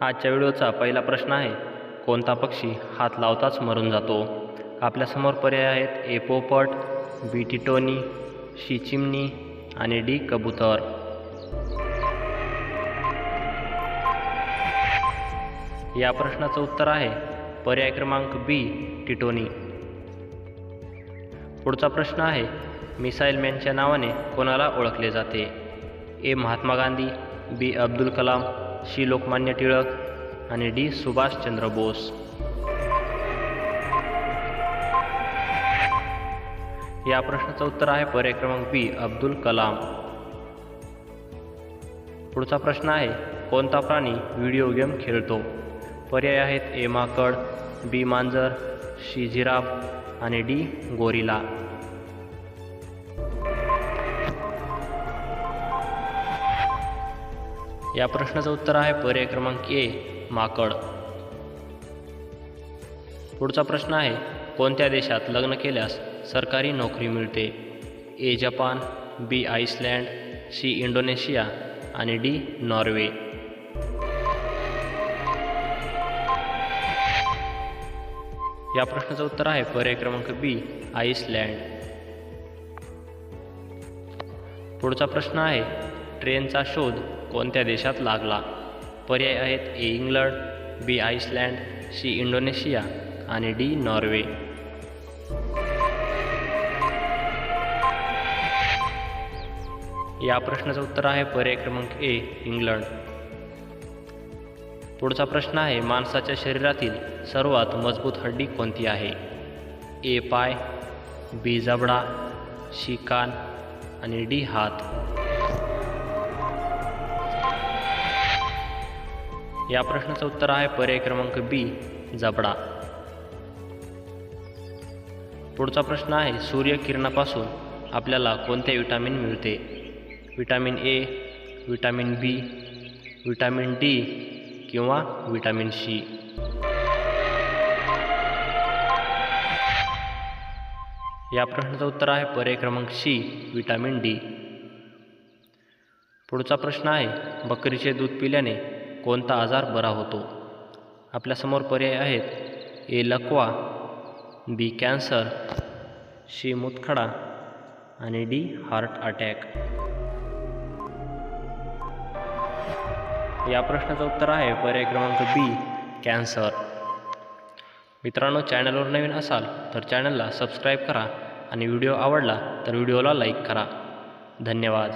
आजच्या व्हिडिओचा पहिला प्रश्न आहे कोणता पक्षी हात लावताच मरून जातो? आपल्यासमोर पर्याय आहेत ए पोपट बी टिटोनी शी चिमणी आणि डी कबूतर. या प्रश्नाचं उत्तर आहे पर्याय क्रमांक बी टिटोनी. पुढचा प्रश्न आहे मिसाईल मॅनच्या नावाने कोणाला ओळखले जाते? ए. महात्मा गांधी बी अब्दुल कलाम शी लोकमान्य टिळक आणि डी सुभाषचंद्र बोस. या प्रश्नाचं उत्तर आहे पर्याय क्रमांक बी अब्दुल कलाम. पुढचा प्रश्न आहे कोणता प्राणी व्हिडिओ गेम खेळतो? पर्याय आहेत ए माकड बी मांजर शी जिराफ आणि डी गोरिला. या प्रश्नाचं उत्तर आहे पर्याय क्रमांक ए माकड. पुढचा प्रश्न आहे कोणत्या देशात लग्न केल्यास सरकारी नोकरी मिळते? A Japan B Iceland C Indonesia आणि डी नॉर्वे. या प्रश्नाचं उत्तर आहे पर्याय क्रमांक बी आईसलँड पुढचा प्रश्न आहे ट्रेनचा शोध कोणत्या देशात लागला? पर्याय आहेत A England B Iceland C Indonesia आणि डी नॉर्वे. या प्रश्नाचं उत्तर आहे पर्याय क्रमांक ए इंग्लंड. पुढचा प्रश्न आहे माणसाच्या शरीरातील सर्वात मजबूत हड्डी कोणती आहे? ए पाय बी जबडा शी कान आणि डी हात. या प्रश्नाचं उत्तर आहे पर्याय क्रमांक बी जबडा. पुढचा प्रश्न आहे सूर्यकिरणापासून आपल्याला कोणते विटॅमिन मिळते? Vitamin A vitamin B vitamin D किंवा विटॅमिन सी या प्रश्नाचं उत्तर आहे पर्याय क्रमांक सी विटॅमिन डी पुढचा प्रश्न आहे बकरीचे दूध पिल्याने कोणता आजार बरा होतो? आपल्यासमोर पर्याय आहेत. ए लकवा बी कॅन्सर शी मुतखडा आणि डी हार्ट अटॅक. या प्रश्नाचं उत्तर आहे पर्याय क्रमांक बी कॅन्सर. मित्रांनो चॅनलवर नवीन असाल तर चॅनलला सबस्क्राईब करा आणि व्हिडिओ आवडला तर व्हिडिओला लाईक करा. धन्यवाद.